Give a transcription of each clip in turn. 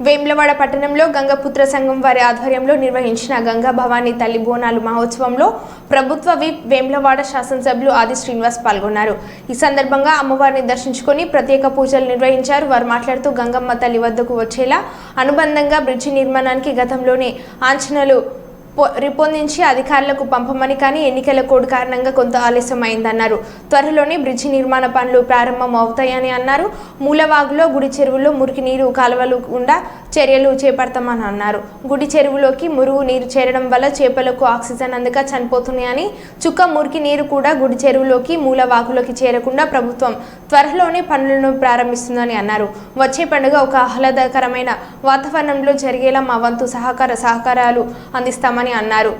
వేములవాడ పట్టణంలో గంగపుత్ర సంఘం వారి ఆధ్వర్యంలో నిర్వహించిన గంగా భవానీ తల్లి బోనాలు మహోత్సవంలో ప్రభుత్వ విప్ వేములవాడ శాసనసభ్యులు ఆది శ్రీనివాస్ పాల్గొన్నారు. ఈ సందర్భంగా అమ్మవారిని దర్శించుకొని ప్రత్యేక పూజలు నిర్వహించారు. వారు మాట్లాడుతూ గంగమ్మ తల్లి వద్దకు వచ్చేలా అనుబంధంగా బ్రిడ్జి నిర్మాణానికి గతంలోనే ఆంచనలు రూపొందించి అధికారులకు పంపమని కానీ ఎన్నికల కోడ్ కారణంగా కొంత ఆలస్యం త్వరలోనే బ్రిడ్జి నిర్మాణ పనులు ప్రారంభం అవుతాయని అన్నారు. మూలవాగులో గుడి చెరువులో మురికి నీరు కాలువలు గుండా చర్యలు చేపడతామని అన్నారు. గుడి చెరువులోకి మురుగు నీరు చేరడం వల్ల చేపలకు ఆక్సిజన్ అందక చనిపోతున్నాయని చుక్క మురికి నీరు కూడా గుడి చెరువులోకి మూలవాగులోకి చేరకుండా ప్రభుత్వం త్వరలోనే పనులను ప్రారంభిస్తుందని అన్నారు. వచ్చే పండుగ ఒక ఆహ్లాదకరమైన వాతావరణంలో జరిగేలా మా వంతు సహకార సహకారాలు అందిస్తామని అన్నారు.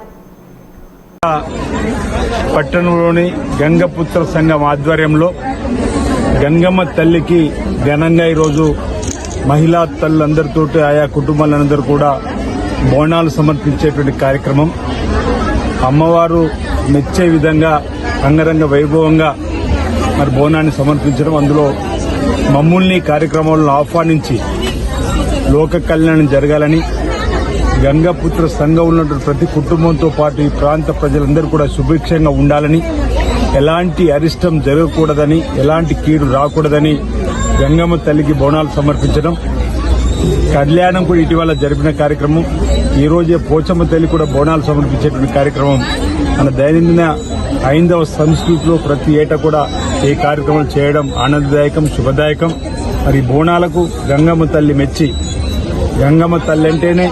పట్టణంలోని గంగపుత్ర సంఘం ఆధ్వర్యంలో గంగమ్మ తల్లికి ఘనంగా ఈరోజు మహిళా తల్లులందరితోటి ఆయా కుటుంబాలందరూ కూడా బోనాలు సమర్పించేటువంటి కార్యక్రమం. అమ్మవారు మెచ్చే విధంగా అంగరంగ వైభవంగా మరి బోనాన్ని సమర్పించడం. అందులో మమ్మల్ని కార్యక్రమాలను ఆహ్వానించి లోక కళ్యాణం జరగాలని గంగాపుత్ర సంఘం ఉన్నటువంటి ప్రతి కుటుంబంతో పాటు ఈ ప్రాంత ప్రజలందరూ కూడా సుభిక్షంగా ఉండాలని ఎలాంటి అరిష్టం జరగకూడదని ఎలాంటి కీడు రాకూడదని గంగమ్మ తల్లికి బోనాలు సమర్పించడం కళ్యాణం కూడా ఇటీవల జరిపిన కార్యక్రమం ఈ రోజే పోచమ్మ తల్లి కూడా బోనాలు సమర్పించేటువంటి కార్యక్రమం మన దైనందిన ఐదవ సంస్కృతిలో ప్రతి ఏటా కూడా ఈ కార్యక్రమం చేయడం ఆనందదాయకం శుభదాయకం. మరి బోనాలకు గంగమ్మ తల్లి మెచ్చి గంగమ్మ తల్లి అంటేనే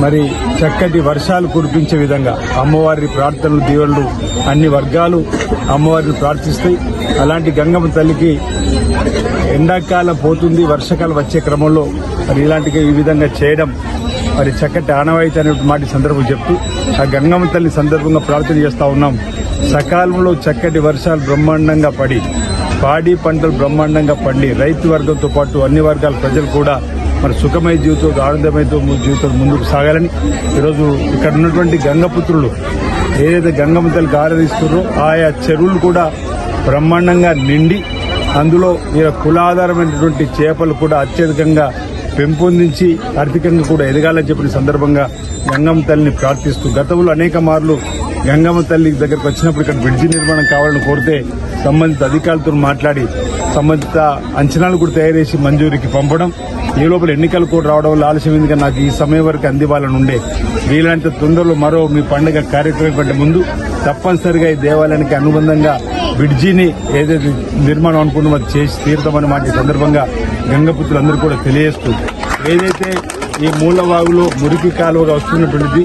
మరి చక్కటి వర్షాలు కురిపించే విధంగా అమ్మవారి ప్రార్థనలు దీవెనలు అన్ని వర్గాలు అమ్మవారిని ప్రార్థిస్తాయి అలాంటి గంగమ్మ తల్లికి ఎండాకాలం పోతుంది వర్షాకాలం వచ్చే క్రమంలో మరి ఇలాంటిగా ఈ విధంగా చేయడం మరి చక్కటి ఆనవాయితీ అనే మాట సందర్భం చెప్తూ ఆ గంగమ్మ తల్లి సందర్భంగా ప్రార్థన చేస్తూ ఉన్నాం. సకాలంలో చక్కటి వర్షాలు బ్రహ్మాండంగా పడి పాడి పంటలు బ్రహ్మాండంగా పండి రైతు వర్గంతో పాటు అన్ని వర్గాల ప్రజలు కూడా మరి సుఖమయ జీవితం ఆనందమయ జీవితం ముందుకు సాగాలని ఈరోజు ఇక్కడ ఉన్నటువంటి గంగపుత్రులు ఏదైతే గంగమ్మ తల్లికి గారదీస్తున్నారో ఆయా చెరువులు కూడా బ్రహ్మాండంగా నిండి అందులో ఈ కులాధారమైనటువంటి చేపలు కూడా అత్యధికంగా పెంపొందించి ఆర్థికంగా కూడా ఎదగాలని చెప్పిన సందర్భంగా గంగమ్మ తల్లిని ప్రార్థిస్తూ గతంలో అనేక మార్లు గంగమ్మ తల్లి దగ్గరకు వచ్చినప్పుడు ఇక్కడ బ్రిడ్జి నిర్మాణం కావాలని కోరితే సంబంధిత అధికారులతో మాట్లాడి సంబంధిత అంచనాలు కూడా తయారు చేసి మంజూరికి పంపడం ఈ లోపల ఎన్నికలు కూడా రావడం వల్ల ఆలస్యమైంది నాకు ఈ సమయం వరకు అందివ్వాలని ఉండే. వీలైనంత తొందరలో మరో మీ పండుగ కార్యక్రమం కంటే ముందు తప్పనిసరిగా ఈ దేవాలయానికి అనుబంధంగా బ్రిడ్జిని ఏదైతే నిర్మాణం అనుకున్నామో అది చేసి తీరుతామని మాట ఈ సందర్భంగా గంగపుత్రులందరూ కూడా తెలియజేస్తూ ఏదైతే ఈ మూలవాగులో మురికి కాలువగా వస్తున్నటువంటిది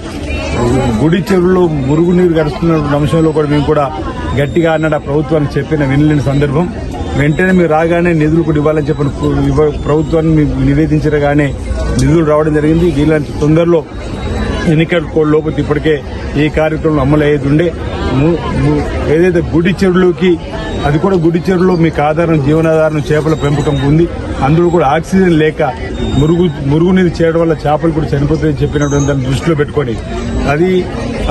గుడి చెరువులో మురుగునీరు గడుస్తున్న అంశంలో కూడా మేము కూడా గట్టిగా అన్నట్టు ఆ ప్రభుత్వానికి చెప్పిన వినలేని సందర్భం. వెంటనే మీరు రాగానే నిధులు కూడా ఇవ్వాలని చెప్పిన ప్రభుత్వాన్ని మీకు నివేదించగానే నిధులు రావడం జరిగింది. వీళ్ళంత తొందరలో ఎన్నికల కోడ్ లోపల ఇప్పటికే ఈ కార్యక్రమం అమలు అయ్యేది ఉండే ము- ఏదైతే గుడి చెరువులోకి అది కూడా గుడి చెరువులో మీకు ఆధారం జీవనాధారం చేపల పెంపకం ఉంది. అందులో కూడా ఆక్సిజన్ లేక మురుగు మురుగునీరు చేయడం వల్ల చేపలు కూడా చనిపోతాయని చెప్పినటువంటి దాన్ని దృష్టిలో పెట్టుకొని అది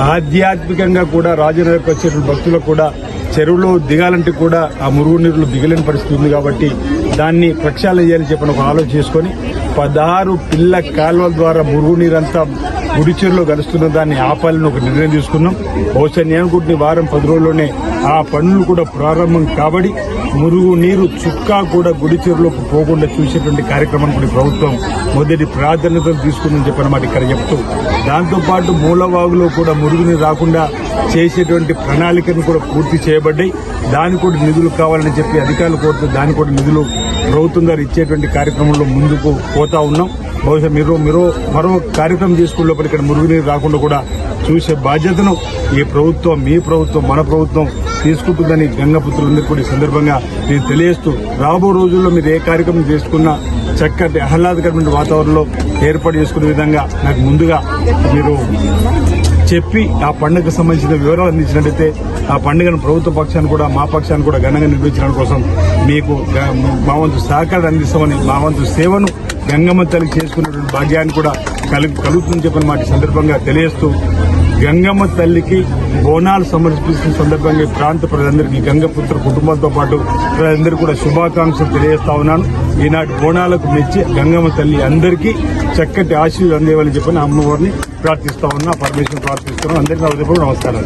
ఆధ్యాత్మికంగా కూడా రాజనగర్కి వచ్చేటువంటి భక్తులకు కూడా చెరువులో దిగాలంటే కూడా ఆ మురుగునీరులో దిగలేని పరిస్థితి ఉంది కాబట్టి దాన్ని ప్రక్షాళన చేయాలని చెప్పిన ఒక ఆలోచన చేసుకొని పదహారు పిల్ల కాలువల ద్వారా మురుగునీరంతా గుడి చెరువులో కలుస్తున్న దాన్ని ఆపాలని ఒక నిర్ణయం తీసుకున్నాం. బహుశా నేను అనుకుంటున్న వారం పది రోజుల్లోనే ఆ పనులు కూడా ప్రారంభం కాబడి మురుగు నీరు చుక్కా కూడా గుడి చెరువులోకి పోకుండా చూసేటువంటి కార్యక్రమం కూడా ప్రభుత్వం మొదటి ప్రాధాన్యతలు తీసుకుందని చెప్పినమాట ఇక్కడ చెప్తూ దాంతోపాటు మూలవాగులో కూడా మురుగుని రాకుండా చేసేటువంటి ప్రణాళికను కూడా పూర్తి చేయబడ్డాయి. దానికి కూడా నిధులు కావాలని చెప్పి అధికారులు కోరుతూ దానికి కూడా నిధులు ప్రభుత్వం గారు ఇచ్చేటువంటి కార్యక్రమంలో ముందుకు పోతా ఉన్నాం. బహుశా మీరు మీరు మరో కార్యక్రమం చేసుకునే లోపల ఇక్కడ మురుగునీరు రాకుండా కూడా చూసే బాధ్యతను ఈ ప్రభుత్వం మీ ప్రభుత్వం మన ప్రభుత్వం తీసుకుంటుందని గంగపుత్రులందరూ కూడా ఈ సందర్భంగా నేను తెలియజేస్తూ రాబో రోజుల్లో మీరు ఏ కార్యక్రమం చేసుకున్నా చక్కటి ఆహ్లాదకరమైన వాతావరణంలో ఏర్పాటు చేసుకునే విధంగా నాకు ముందుగా మీరు చెప్పి ఆ పండుగకు సంబంధించిన వివరాలు అందించినట్లయితే ఆ పండుగను ప్రభుత్వ పక్షాన్ని కూడా మా పక్షాన్ని కూడా ఘనంగా నిర్వహించడం కోసం మీకు గ- మా వంతు సహకారాన్ని అందిస్తామని మా వంతు సేవను గంగమ్మ తల్లి చేసుకున్నటువంటి భాగ్యాన్ని కూడా కలుగు కలుగుతుందని చెప్పిన మాట సందర్భంగా తెలియజేస్తూ గంగమ్మ తల్లికి బోనాలు సమర్పిస్తున్న సందర్భంగా ఈ ప్రాంత ప్రజలందరికీ గంగపుత్ర కుటుంబంతో పాటు ప్రజలందరికీ కూడా శుభాకాంక్షలు తెలియజేస్తా ఉన్నాను. ఈనాటి బోనాలకు మెచ్చి గంగమ్మ తల్లి అందరికీ చక్కటి ఆశీర్వాదం అందేవాలని చెప్పని అమ్మవారిని ప్రార్థిస్తా ఉన్నా పరమేశ్వరం ప్రార్థిస్తున్నాను. అందరికీ నా నమస్కారాలు.